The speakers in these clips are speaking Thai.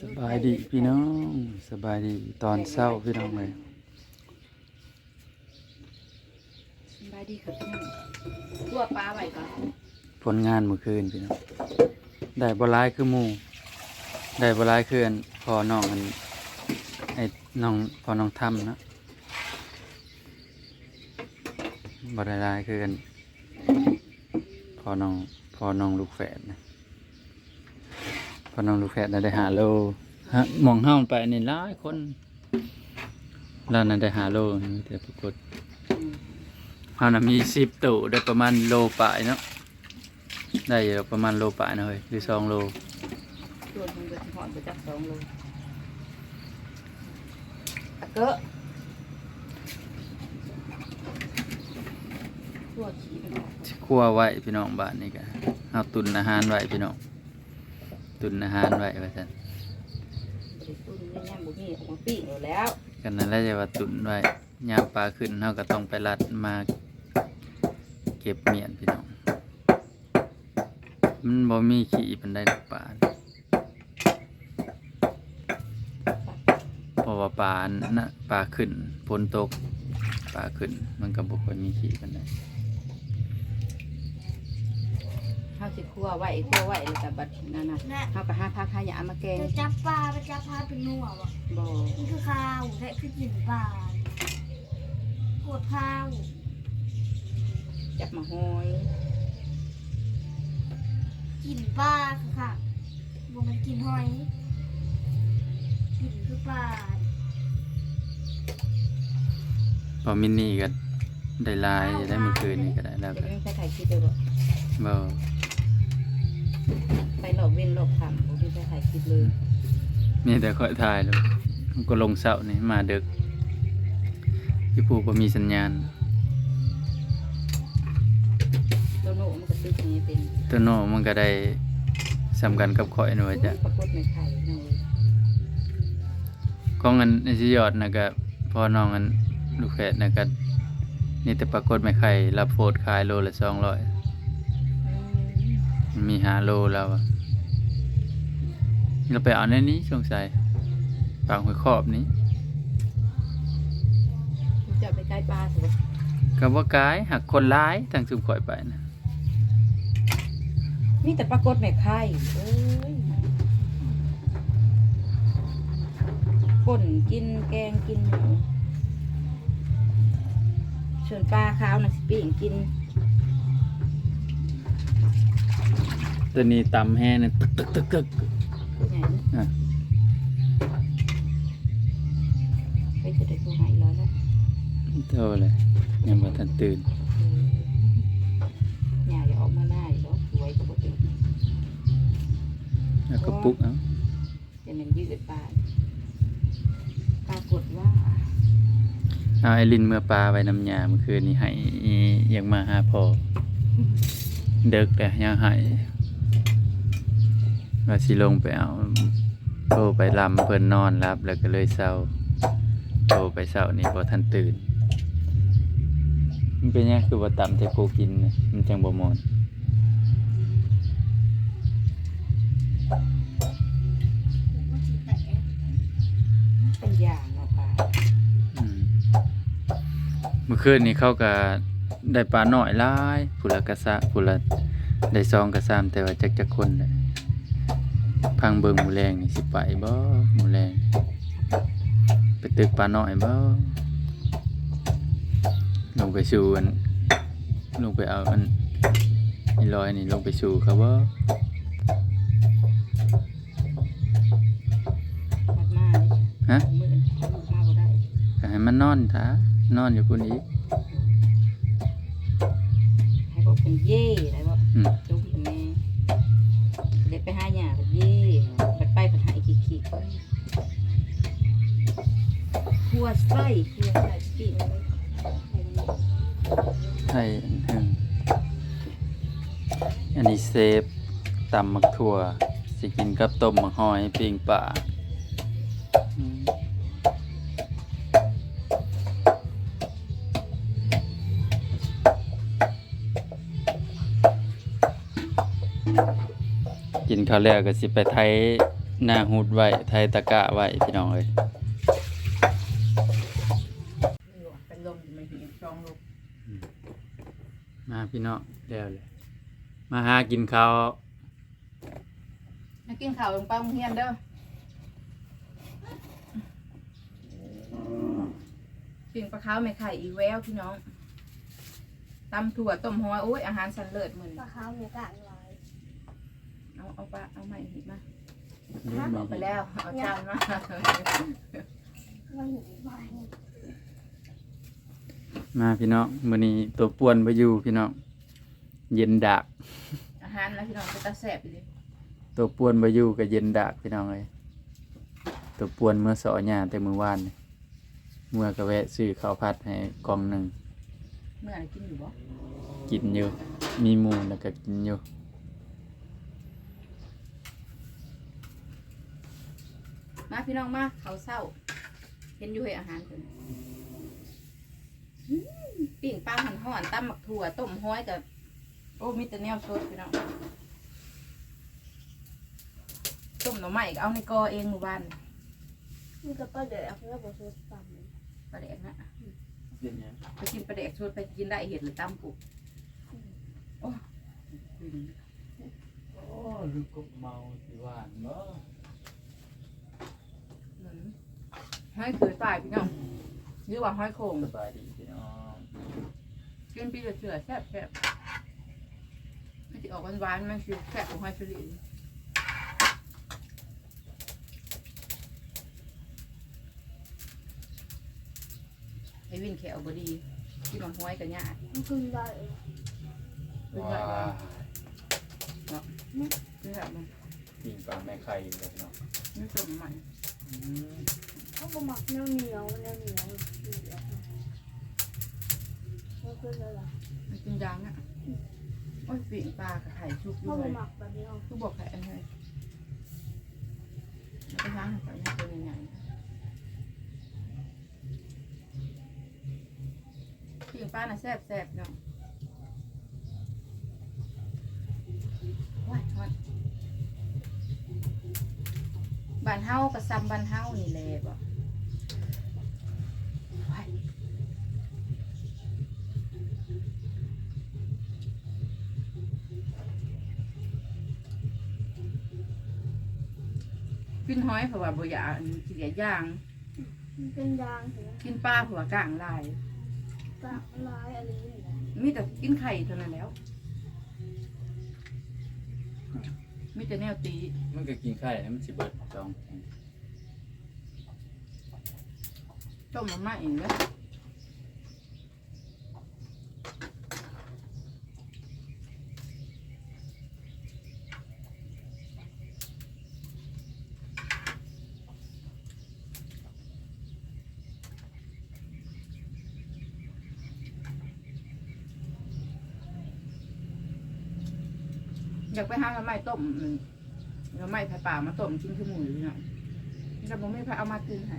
สบายดีพี่น้องสบายดีตอนเช้าพี่น้องเลยสบายดีครับพี่น้องตัวปลาไว้ก่อนผลงานเมื่อคืนพี่น้องได้บลายคือหมูได้บลายคืออันพอน้องอันไอ้น้องพอน้องทำนะบ่ได้หลายคืออันพอน้องพอน้องลูกแฝดนะ อน้องลูกแฝดน่ะได้หาโลฮะหมองเฮาไปนี่หลายคนเราน่ะได้หาโลนี่แต่ปรากฏอืมเฮาน่ะมีสิบตู้ได้ประมาณโลปลายเนาะได้อยู่ประมาณโลปลายนะเฮ้ยหรือสองโลตัวมันจะหอดไปจักสองโลตะเกอะตัวขี้มันออกคั่วไว้พี่น้องบ้านนี่ก็เอาตุนอาหารไว้พี่น้อง ตุนอาหารไว้ว่าซั่นบริตุ้นไม่ย่ำบุมีออกมาปีกอยู่แล้ว กันนั่นแหละจะว่าตุนไว้ยามปลาขึ้นเฮาก็ต้องไปรัดมาเก็บเมียนพี่น้อง มันบ่มีขี้ปานใดดอกปลาเพราะว่าปลาน่ะปลาขึ้นฝนตกปลาขึ้นมันก็บ่ค่อยมีขี้ปานใด ข้าวสิคั่วไหวคั่วไหวแล้วก็บัดนั่นน่ะและข้าวกับห้าพักห้าหยามาแกงจะจับปลาไปจับปลาเป็นนัววะบ่นี่คือข้าวและคือกินปลาโคตรข้าวจับมาหอยกินปลาคือค่ะบวมันกินหอยกินคือปลาพอมินนี่ก็ได้ลายได้เมื่อคืนนี่ก็ได้แล้วจะก็ไม่ใช่ไข่คิดเลยบ่บ่ ไปหลอกเว้นหลอกทำบ่มีใครถ่ายคลิปเลยมีแต่ค่อยถ่ายแล้วมันก็ลงเสานี่มาดึกพี่ปูบ่มีสัญญาณโตโน่มันก็ตึกอย่างนี้เป็นตัวโนมันก็ได้สำคัญกับข่อยนะว่าจะปรากฏในไข่เนาะของอันไอ้สิยอดน่ะก็พอน้องอันลูกแฝดน่ะก็นี่แต่ปรากฏไม่ไข่รับโฟดขายโลละ200อืมมัน มี5โลแล้วอะเราไปเอาในนี้สงสัยปางห้วยครอบนี้จะไปใกล้ปลาสิบ่ก็บ่กายหักคนร้ายทางซุมข่อยไปนะมีแต่ปรากฏในไข่เอ้ยป่นกินแกงกินหมูส่วนปลาขาวน่ะสิปิ้งกิน ตัวนี้ตำแห้นี่ตึกตึกตึกตึกใหญ่นะอะไปจะได้ตัวใหายแล้วแหละเท่าเลยยังบ่ทันตื่นหญ้าอย่าออกมาหน้าอยู่แล้วสวยกว่าปกติแล้วก็ปลุกเอ้าจะมันยืดปลาปรากฏว่าเอาไอ้ลินเมื่อปลาไว้น้ำยาเมื่อคืนนี้ให้อียากมาหาพอเด็กแต่ยังให้ ว่าสิลงไปเอาโทรไปลำเพิ่นนอนรับ แล้วก็เลยเศร้าโทรไปเศร้านี่บ่ทันตื่น มันเป็นหยังคือว่าต่ำแต่กูกินน่ะมันจังบ่มอนมันสิแตกเป็นอย่างเนาะปลาอืมเมื่อคืนนี้เขาก็ได้ปลาหน่อยหลายผู้ละกระซะผู้ละได้ซองกระซามแต่ว่าจักจักคนเลย พังเบิงหมูแรงนี่สิไปบ่หมูแรงไปตึกปลาหน่อยบ่ลงไปสู่อันลงไปเอาอันอีลอยนี่ลงไปสู่เขาบ่มัดมาเลยฮะมือมันมาบ่ได้ก็ให้มันนอนท่านอนอยู่พุ่นอีกให้บอกเป็นเย่อะไรบ ไส้คั่วไส้ปิ้งเลยใช่อันหนึ่งอันนี้เซฟตำมักถั่วสิกินกับต้มมักหอยปิ้งปลาอืมกินข้าวแล้วก็สิไปไทยหน้าหูดไว้ไทยตะกะไว้พี่น้องเอ้ย เป็นลมไม่เห็นจองลมมาพี่น้องเดี๋ยวเลยมาหากินข้าวมากินข้าวลงป้าโรงเรียนเด้อปิ่งปลาขาวไม่ไข่อีแววพี่น้องตำถั่วต้มหัวโอ้ยอาหารสันเลิศเหมือนปลาขาวเนี่ยกลางลอยเอาเอาปลาเอาใหม่หิบมาเดี๋ยวเอาไปแล้วเอาจานมาว่าหิวไป มาพี่น้องมื้อนี้ตัวป่วนบ่อยู่พี่น้องเย็นดาก อาหารแล้วพี่น้องจะตาแสบอยู่ดิตัวป่วนบ่อยู่ก็เย็นดากพี่น้องเอ้ยตัวป่วนเมื่อสอหญ้าแต่มื้อวานนี่เมื่อก็แวะซื้อข้าวผัดให้กล่องหนึงเมื่อไหร่กินอยู่บ่กินอยู่มีหมูแล้วก็กินอยู่มาพี่น้องมาเขาวเศร้าเห็นอยู่ให้อาหารเพิ่นอื้อ ปิ่งปลาหันห่อนตั้มหมักถั่วต้มห้อยกับโอ้มีแต่แนวสดพี่น้องต้มหน่อไม้ก็เอาในกอเองหมู่บ้านมันจะป้าเดี๋ยวเอาเพื่อบสุดต่ำปลาแดกนะเป็นหยังไปกินปลาแดกสดไปกินได้เห็ดหรือตั้มปุกโอ้ยโอ้ลูกกบเมาสิหวานบ่อืมห้อยคือตายพี่น้อง หรือว่าห้อยโคงสบายดีพี่น้องกินปีละเสือแซ่บแซ่บมันจะออกหวานๆมันคือแซ่บของห้อยสลิดไอ้วินแขวบดีที่มันห้อยกันยากมันขึ้นได้เป็นว้าไงบ้างเป็นแบบมัน ปิ้งปลาแม่ไข่เลยพี่น้องไม่สมมัน อืม เขาบหมักเนื้อเหนียวเนื้อเหนียวเหนียวเขาขึ้นเลยล่ะมันเป็นยางอะโอ้ยปีกปลากับไข่ชุบอเขายู่บเลยหมักแบบนี้เอาทุกบอกไข่อันเลยแล้วก็ล้างไข่ให้ตัวใหญ่ๆปีกปลาน่ะแซ่บแซ่บๆเนาะว้ายฮอดบ้านเฮากับซ้ำบ้านเฮานี่แหละบ่ กินหอยเพราะว่าบ่อยากอันกินแต่ย่าง มันเป็นยางเห็นไหมกินปลาเพราะว่ากลางลายกากลายอะไรนี่แหละมีแต่กินไข่เท่านั้นแล้ว มีแต่แนวตีมันก็กินไข่แล้วมันสิเบิดจองต้มมาม่าเองแล้ว อยากไปหาหน่อไม้ต้มมันหน่อไม้ผัดป่ามาต้มกินคือหมูอยู่เนาะแต่ผมไม่พาเอามากินให้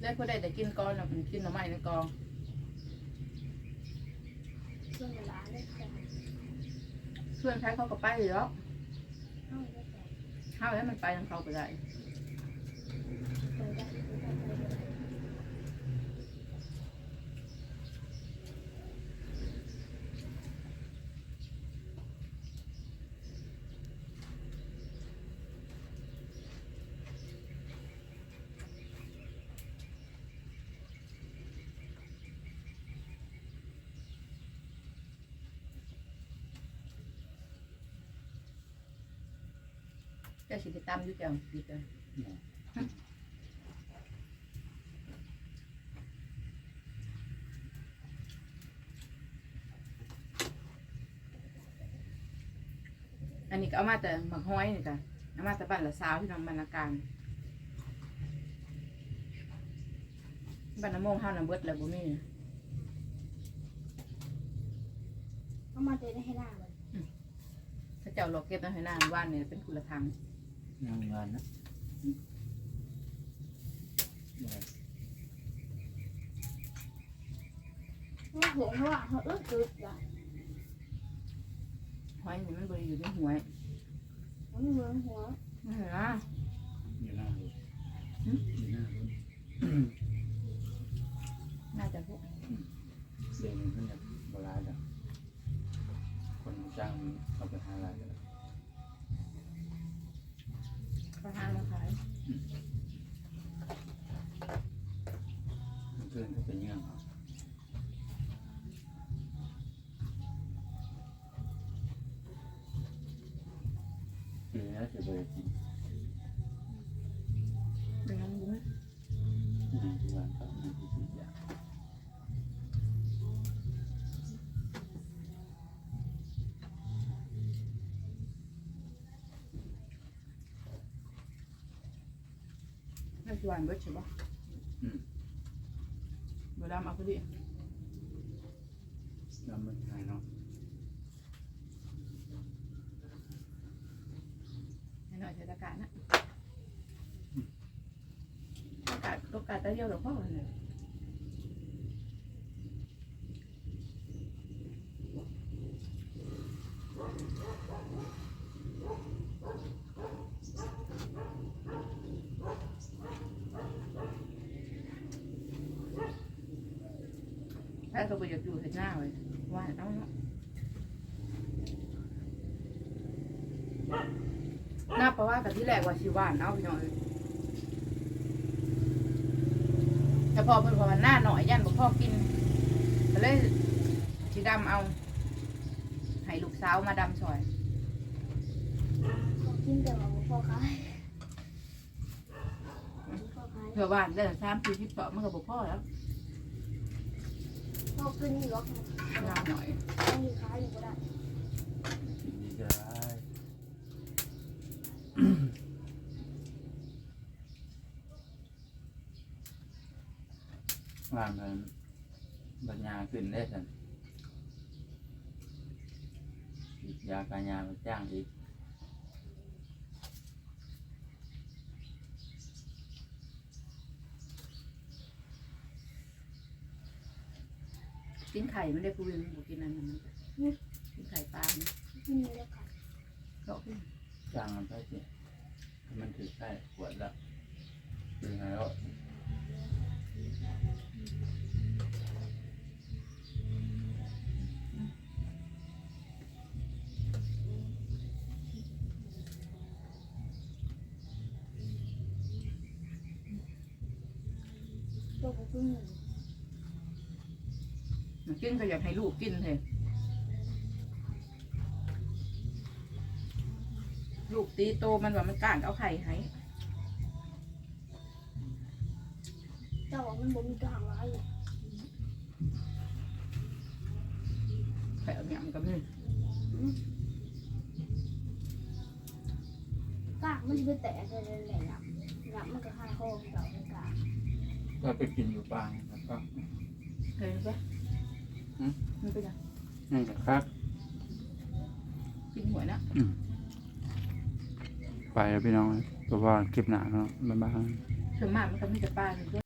ได้พอได้แต่กินก้อนแล้วผมกินหน่อไม้ในกองเครื่องเวลาได้แต่เพื่อนใช้เขาก็ไปอยู่แล้วเข้าได้แต่เข้าแล้วมันไปทางเขาไปได้ ไปได้ไปได้ไปได้ เจ้าสิไปตามอยู่เจ้าสิเจ้าอันนี้ก็เอามาแต่หมักห้อยนี่จ้ะเอามาแต่บ้านละสาวที่ทำบรรณาการบ้านน้ำโมงห้าน้ำเบิดแล้วบ่มีเอามาเตะให้หน้าเลยถ้าเจ้าหลอกเก็บน้ำให้นางว่านเนี่ยเป็นกุละทัง งานงานนะว่าหัวเขาว่าเขาเลิกจุดอะหอยนี่มันบริอยู่ในหวยมันเหมือนหัวนี่เห็นไหมอยู่หน้าเลยหึอยู่หน้าเลยน่าจะพวกเดี๋ยวนี้มันจะโบราณแล้วคนจ้างเอาไปหาลายกันแล้วประหารมา ขาย น่าจะหวานเบิดใช่ปะอืมเวลามาพอดีแล้วมันหายเนาะให้หน่อยใช้ตะการนะตะการตะการตะเดียวหรอกพ่อเนี่ยถ้าเขาไปอยากอยู่เห็นหน้าเลยว่าเอาเนาะ นับเพราะว่ากับที่แรกว่าชิวานเอาพี่น้องเอ้ยแต่พอเพิ่นพอมันหน้าหน่อยยันบ่พ่อกินก็เลยสีดำเอาให้ลูกสาวมาดำซอยเขากินแต่ว่าพ่อขายพ่อขายเพื่อว่านได้สามปีที่สองมันก็บ่พ่อแล้วพ่อกินนี่หรอกงามหน่อย ต้องมีขายอยู่ก็ได้กินดีก็ได้วางกันปัญญาขึ้นได้สันอีกยาการยามาจ้างอีกกินไข่ไม่ได้กูยังบ่กินอันนั้นมันกินไข่ปลาเนี่ยกินนี่แล้วกันเลาะขึ้นจ้างมันไปสิให้มันถือใส่ขวดละเป็นไงแตัวผมกินนี่มันกินก็อยากให้ลูกกินเถอะลูกตีโตมันว่ามันก้างเอาไข่ให้เจ้าว่ามันบ่มีกลางร้ายอยู่ไข่เอาอย่างกับนี่กลางมันจะไปแตะอะไรแหล่ๆอะหลับมันก็คายคอของเรา ในกลางก็ไปกินอยู่ปางแล้วก็เคยปะมันเป็นยังนั่นแหละครับ กินหวยนะไปแล้วพี่น้องเพราะว่าคลิปหนาเนาะบ๊ายบาย ส่วนมากมันก็มีแต่ปลาอยู่ด้วย